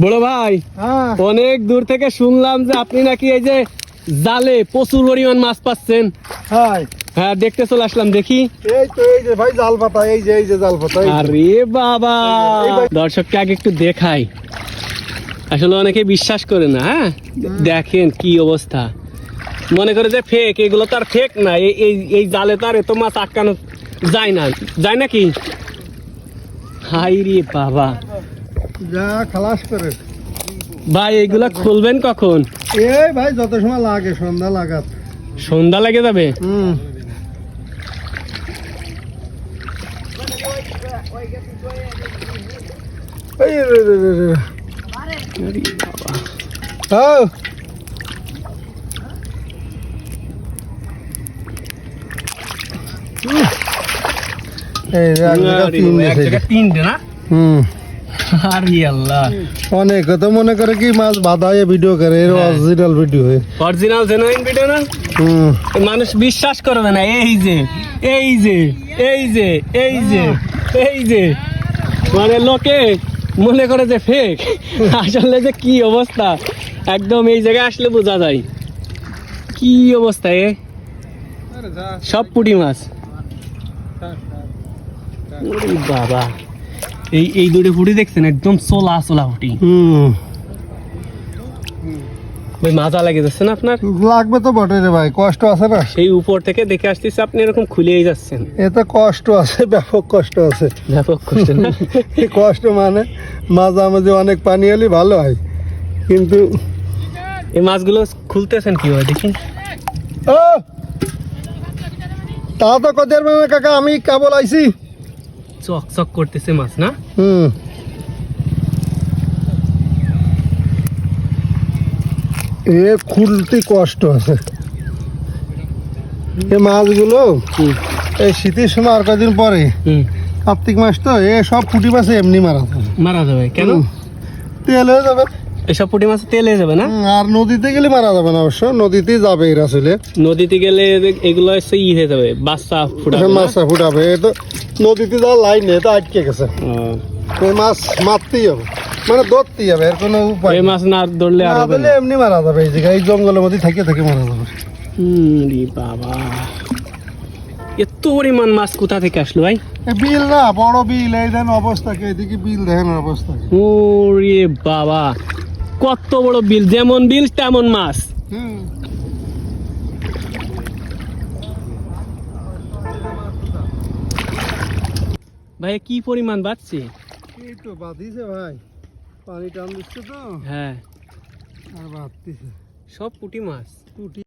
বড় ভাই হ্যাঁ। অনেক দূর থেকে শুনলাম যে আপনি নাকি এই যে জালে প্রচুর পরিমাণ মাছ পাচ্ছেন। হ্যাঁ। দেখতে চলে আসলাম দেখি। এই তো এই যে ভাই জাল পাতা এই যে এই যে জাল পাতা আরে বাবা! দর্শককে আগে একটু দেখাই। আসলে অনেকে বিশ্বাস করে না হ্যাঁ? দেখেন কি অবস্থা। মনে করে যে ফেক এগুলো তো আর ফেক না। এই এই এই জালে তো আর এত মাছ আটকানো যায় না। যায় নাকি? হাই রে বাবা! যা খালাস করে। ভাই এগুলা খুলবেন কখন? এই ভাই যত সময় লাগে সন্ধ্যা লাগাত। সন্ধ্যা লেগে যাবে? হুম। হ্যাঁ। তিনটে না? হুম। আরে আল্লাহ। অনেক তো মনে করে কি মাছ বাধায় ভিডিও করে এর। Original video original genuine video না? হুম। মানুষ বিশ্বাস করবে না এই যে এই যে এই যে এই যে এই যে। মানে লোকে মনে করে যে ফেক আসলে যে কি অবস্থা? একদম এই জায়গায় আসলে বোঝা যায়। কি অবস্থা এ? সব পুটি মাছ। বাবা। এই এই দুটো পুঁটি দেখছেন একদম সোলা সোলা হুম। ভাই মাজা লাগে যাচ্ছে না আপনার? লাগবে তো বটে রে ভাই কষ্ট আছে না? সেই উপর থেকে দেখে আসতেছে আপনি এরকম খুলেই যাচ্ছেন। এতে কষ্ট আছে ব্যাপক কষ্ট আছে। ব্যাপক কষ্ট। না কষ্ট মানে মাঝামাঝি অনেক পানি এলে ভালো হয় কিন্তু এই মাছগুলো খুলতেছেন কি হয় দেখি। ও তা তো কদের মানে কাকা আমি কেবল আইছি। চক চক করতেছে মাছ না? হুম। এ খুলতে কষ্ট আছে। এই মাছগুলো এই শীতের সময় আর কদিন পরে? কার্তিক মাস তো এ সব পুঁটি মাছে এমনি মারা যাবে। মারা যাবে কেন। তেল হয়ে যাবে। এসব পুঁটি মাছ তেল হয়ে যাবে না? আর নদীতে গেলে মারা যাবে না অবশ্য নদীতেই যাবে এরা চলে নদীতে গেলে এগুলো ই হয়ে যাবে বাচ্চা ফুটাবে? মাছটা ফুটাবে এ তো নদীতে যা লাইন তো আটকে গেছে। এই মাছ মারতেই হবে। মানে ধরতেই হবে এর কোনো উপায় এই মাছ না ধরলে আর হবে না। এমনি মারা যাবে এই জায়গায় এই জঙ্গলের মধ্যে থেকে থেকে মারা যাবে। হুম, রে বাবা। এত পরিমাণ মাছ কোথা থেকে আসলো ভাই? বিল না বড় বিল এই দেন অবস্থা কে এদিকে বিল দেখেন অবস্থা কি। ওরে বাবা কত বড় বিল যেমন বিল তেমন মাছ। হুম। ভাই কি পরিমাণ বাড়ছে? এই তো বাঁধিছে ভাই। পানি টান দিচ্ছে তো। হ্যাঁ। আর বাঁধতেছে সব পুঁটি মাছ। পুটি